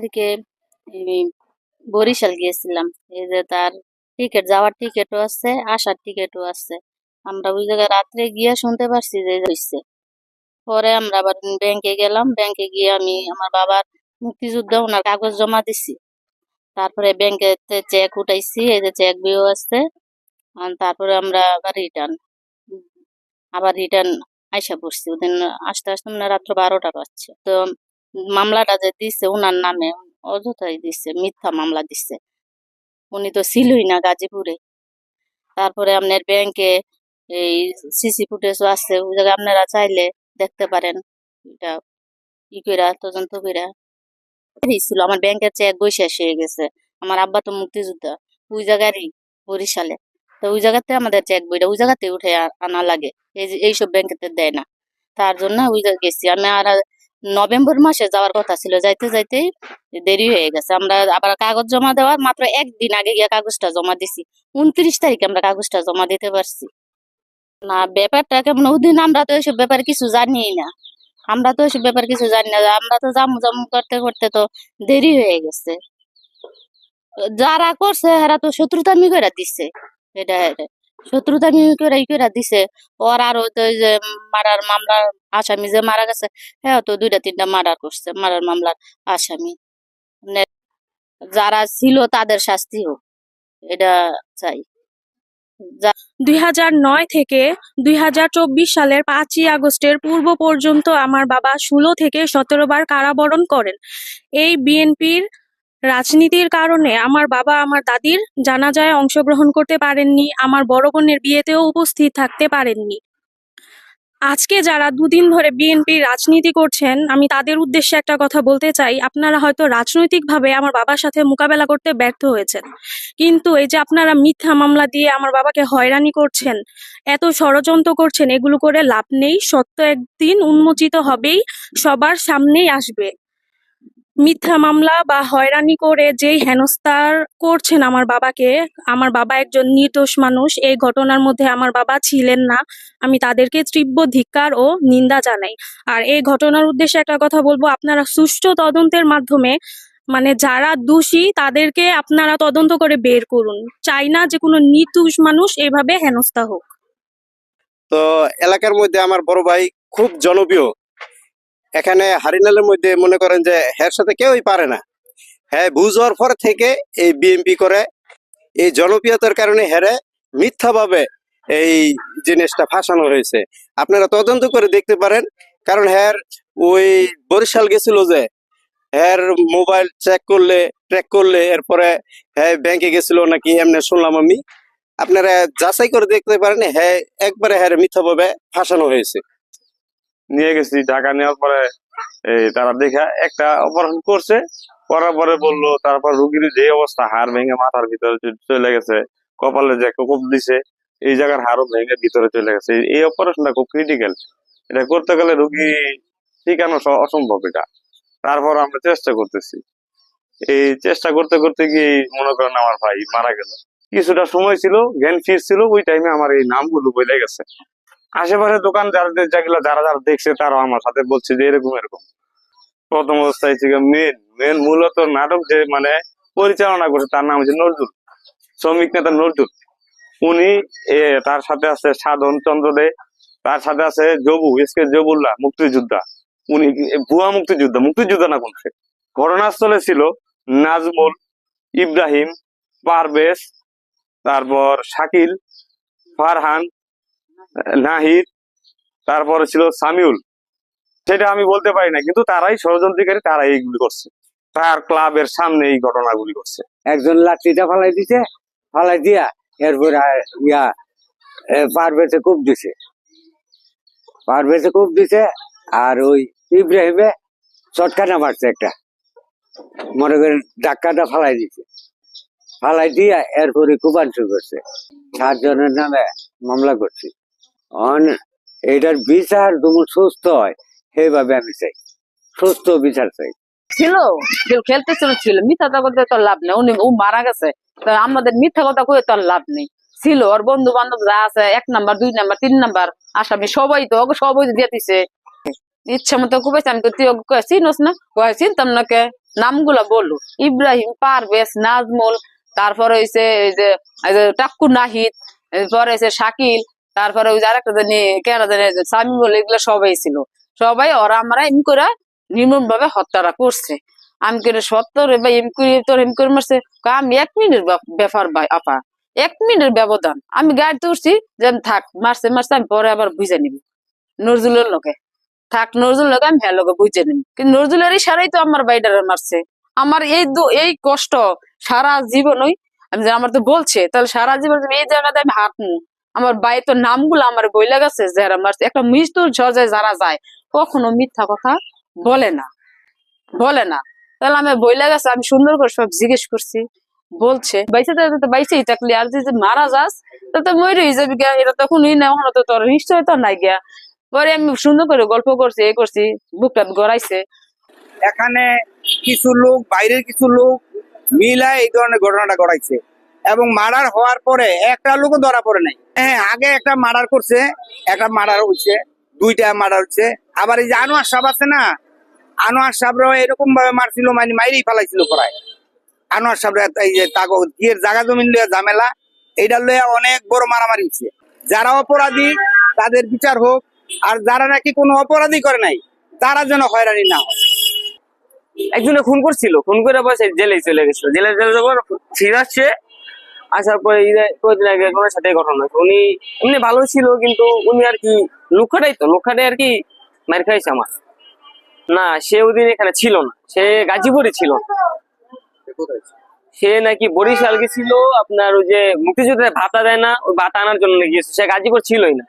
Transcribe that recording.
তারিখে বরিশাল গিয়েছিলাম। এই যে তার টিকিট যাওয়ার টিকিটও আছে, আসার টিকিটও আছে। আমরা ওই জায়গায় রাত্রে গিয়ে শুনতে পারছি যে হয়েছে পরে আমরা আবার ব্যাংকে গেলাম। ব্যাংকে গিয়ে আমি আমার বাবার মুক্তিযুদ্ধ, ওনার কাগজ জমা দিছি। তারপরে ব্যাংকে চেক উঠাইছি, এই যে চেক বইও আছে। তারপরে আমরা আবার রিটার্ন আবার রিটার্ন আইসা পড়ছি। ওদিন আসতে আসতে মানে রাত্র বারোটা বাজছে। তো মামলাটা যে দিছে ওনার নামে অযথাই দিছে, মিথ্যা মামলা দিছে। উনি তো ছিলই না গাজীপুরে। তারপরে আপনার ব্যাংকে এই সিসি ফুটেজও আছে, ওই জায়গায় আপনারা চাইলে দেখতে পারেন। এটা ই কইরা, তদন্ত কইরা। ছিল আমার ব্যাংকের চেক বই শেষ হয়ে গেছে আমার আব্বা তো মুক্তিযোদ্ধা, ওই জায়গারই বরিশালে। তো ওই জায়গাতে আমাদের চেক বইটা, ওই জায়গাতে উঠে আনা লাগে। এই এইসব ব্যাংকেতে দেয় না। তার জন্য ওই জায়গায় গেছি। আমি আর নভেম্বর মাসে যাওয়ার কথা ছিল, যাইতে যাইতে দেরি হয়ে গেছে। আমরা আবার কাগজ জমা দেওয়ার মাত্র একদিন আগে গিয়ে কাগজটা জমা দিছি। উনত্রিশ তারিখে আমরা কাগজটা জমা দিতে পারছি। না, ব্যাপারটা কেমন? ওদিন আমরা তো এইসব ব্যাপারে কিছু জানি না। আমরা তো এইসব ব্যাপারে কিছু জানি না। আমরা তো জামু জামু করতে করতে তো দেরি হয়ে গেছে। যারা করছে, এরা তো শত্রুতামি করে দিচ্ছে এটা। এটা। শত্রুতামি করে করে দিছে। ওর আরও তো যে মারার মামলার আসামি যে মারা গেছে হ্যাঁ তো দুইটা তিনটা মার্ডার করছে, মারার মামলার আসামি। যারা ছিল তাদের শাস্তি হোক, এটা চাই। দুই হাজার নয় থেকে দুই হাজার চব্বিশ সালের পাঁচই আগস্টের পূর্ব পর্যন্ত আমার বাবা ষোলো থেকে সতেরো বার কারাবরণ করেন। এই বিএনপির রাজনীতির কারণে আমার বাবা আমার দাদির জানাজায় অংশগ্রহণ করতে পারেননি, আমার বড় বোনের বিয়েতেও উপস্থিত থাকতে পারেননি। আজকে যারা দুদিন ধরে বিএনপি রাজনীতি করছেন, আমি তাদের উদ্দেশ্যে একটা কথা বলতে চাই। আপনারা হয়তো রাজনৈতিকভাবে আমার বাবার সাথে মোকাবেলা করতে ব্যর্থ হয়েছেন। কিন্তু এই যে আপনারা মিথ্যা মামলা দিয়ে আমার বাবাকে হয়রানি করছেন, এত ষড়যন্ত্র করছেন, এগুলো করে লাভ নেই। সত্য একদিন উন্মোচিত হবেই, সবার সামনেই আসবে। মিথ্যা মামলা বা হয়রানি করে যেই হেনস্থার করছেন আমার বাবাকে, আমার বাবা একজন নির্দোষ মানুষ, এই ঘটনার মধ্যে আমার বাবা ছিলেন না। আমি তাদেরকে তীব্র ধিক্কার ও নিন্দা জানাই। আর এই ঘটনার উদ্দেশ্যে একটা কথা বলব, আপনারা সুষ্ঠু তদন্তের মাধ্যমে মানে যারা দোষী, তাদেরকে আপনারা তদন্ত করে বের করুন। চাই না যে কোনো নির্দোষ মানুষ এভাবে হেনস্থা হোক। তো এলাকার মধ্যে আমার বড় ভাই খুব জনপ্রিয়। এখানে হারিনালের মধ্যে মনে করেন যে এর সাথে কেউই পারে না। হ্যাঁ বুঝার পর থেকে এই বিএমপি করে এই জনপ্রিয়তার কারণে হেরে মিথ্যাভাবে এই জিনিসটা ফাঁসানো হয়েছে। আপনারা তদন্ত করে দেখতে পারেন, কারণ হ্যার ওই বরিশাল গেছিল যে হ্যার মোবাইল চেক করলে ট্র্যাক করলে, এরপরে হ্যাঁ ব্যাংকে গেছিল নাকি, এমনি শুনলাম আমি। আপনারা যাচাই করে দেখতে পারেন হ্যাঁ একবারে হ্যাঁ মিথ্যাভাবে ফাঁসানো হয়েছে। নিয়ে গেছি, ঢাকা নেওয়ার পরে তারা দেখা একটা অপারেশন করছে, করার পরে বলল, তারপর রুগীর যে অবস্থা, হাড় ভেঙে মাথার ভিতরে চলে গেছে, কপালে যে কোপ দিছে, এই জায়গার হাড়ও ভেঙে ভিতরে চলে গেছে। এই অপারেশনটা খুব ক্রিটিক্যাল এটা করতে গেলে রুগী ঠিকানো অসম্ভব এটা। তারপর আমরা চেষ্টা করতেছি। এই চেষ্টা করতে করতে গিয়ে মনে করেন আমার ভাই মারা গেল। কিছুটা সময় ছিল, জ্ঞান ফিরছিল, ওই টাইমে আমার এই নামগুলো বলে গেছে। আশেপাশে দোকান যারা যেগুলো যারা যারা দেখছে তারা আমার সাথে বলছে যে এরকম এরকম। প্রথম অবস্থায় ছিল মেন মেন মূলত নাটক যে মানে পরিচালনা করছে তার নাম হচ্ছে নজরুল, শ্রমিক নেতা নজরুল। উনি তার সাথে আছে সাধন চন্দ্র দে, তার সাথে আছে জবু, এস কে জবুল্লাহ, মুক্তিযোদ্ধা। উনি ভুয়া মুক্তিযোদ্ধা মুক্তিযোদ্ধা না কোন ঘটনাস্থলে ছিল নাজমুল ইব্রাহিম, পারভেজ, তারপর শাকিল, ফারহান নাহিদ, তারপরে ছিল সামিউল। সেটা আমি বলতে পারি না, কিন্তু তারাই ষড়যন্ত্রকারী, তারাই এইগুলি করছে। তার ক্লাবের সামনে এই ঘটনাগুলি করছে। একজন লাঠিটা ফালাই দিছে, ফালাই দিয়া এরপর ইয়া পারভেজে কূপ দিছে। পারভেজে কূপ দিছে, আর ওই ইব্রাহিমে চটকানা মারছে একটা। মনে করেন ডাক্কাটা ফালাই দিছে। ফালাই দিয়া এরপরে কুপান শুরু করছে। সাতজনের নামে মামলা করছি। এটার বিচার তুমি সুস্থ হয়। সেইভাবে আমি চাই। সুস্থ বিচার চাই। ছিল, কেউ খেলতেছিল, ছিল। মিথ্যা কথা তো লাভ নেই। উনি ও মারা গেছে। আমাদের মিথ্যা কথা কয়ে তো লাভ নেই। ছিল, ওর বন্ধু বান্ধব যা আছে, এক নাম্বার, দুই নাম্বার, তিন নাম্বার, আসামি সবাই তো সবাই দিয়ে দিছে। ইচ্ছা মতো কুবেছে আমি তো তুই কয়ে না? কয়ে চিনতাম না কে নামগুলা বলল। ইব্রাহিম, পারভেজ, নাজমুল, তারপরে এই যে টাক্কু নাহিদ, এরপরে হইছে শাকিল তারপরে ওই আরেকটা জানি কেন জানি সামি বলে এগুলো সবাই ছিল। সবাই ওরা আমরা এম করে নির্মম ভাবে হত্যাটা করছে। আমি করে সত্তর বা এম করে, তোর এম করে মারছে। আমি এক মিনিটের ব্যাপার ভাই, আপা, এক মিনিটের ব্যবধান। আমি গাড়িতে উঠছি যে থাক, মারছে মারছে, আমি পরে আবার বুঝে নিবি। নজরুলের লোকে থাক নজরুল লোকে আমি হ্যাঁ লোকে বুঝে নিবি। কিন্তু নজরুলের সারাই তো আমার বাইডারে মারছে। আমার এই এই কষ্ট সারা জীবনই, আমি আমার তো বলছে, তাহলে সারা জীবন এই জায়গাতে আমি হাঁটমু আমার বাই তো নামগুলো আমার বইলা গেছে যারা মারছে। একটা মৃত্যুর ঝজে যারা যায় কখনো মিথ্যা কথা বলে না। বলে না। তাহলে আমি বইলা গেছে আমি সুন্দর করে সব জিজ্ঞেস করছি। বলছে বাইসে তো বাইসেই থাকলি আর যদি মারা যাস তা তো মরেই যাবি গিয়া। এটা তখন ই না ওখানে তো তোর নিশ্চয় তো নাই গিয়া। পরে আমি সুন্দর করে গল্প করছি এ করছি বুকটা গড়াইছে। এখানে কিছু লোক বাইরের কিছু লোক মিলা এই ধরনের ঘটনাটা ঘটাইছে। এবং মার্ডার হওয়ার পরে একটা লোকও ধরা পড়ে নাই। হ্যাঁ আগে একটা মার্ডার করছে, একটা মার্ডার হচ্ছে দুইটা মার্ডার হচ্ছে আবার এই যে আনোয়ার সাহেব আছে না, আনোয়ার সাহেবরাও এরকম ভাবে মারছিল মানে মাইরেই ফেলাইছিল প্রায় আনোয়ার সাহেব এই যে বিয়ের জায়গা জমিন লইয়া ঝামেলা এইটা লইয়া অনেক বড় মারামারি হচ্ছে যারা অপরাধী, তাদের বিচার হোক, আর যারা নাকি কোনো অপরাধী করে নাই, তারা যেন হয়রানি না হয়। একজনে খুন করছিল, খুন করে বসে জেলে চলে গেছিল। জেলে চলে যাওয়ার আসার পরে কয়েকদিন আগে ওনার সাথে ঘটনা উনি এমনি ভালো ছিল কিন্তু উনি আর কি লুকাটাই তো লুকাটাই আর কি মার খাইছে আমার। না সে ওদিন এখানে ছিল না সে গাজীপুরে ছিল? সে নাকি বরিশাল গেছিল আপনার ওই যে মুক্তিযুদ্ধের ভাতা দেয় না ওই ভাতা আনার জন্য গিয়েছিল। সে গাজীপুর ছিলই না।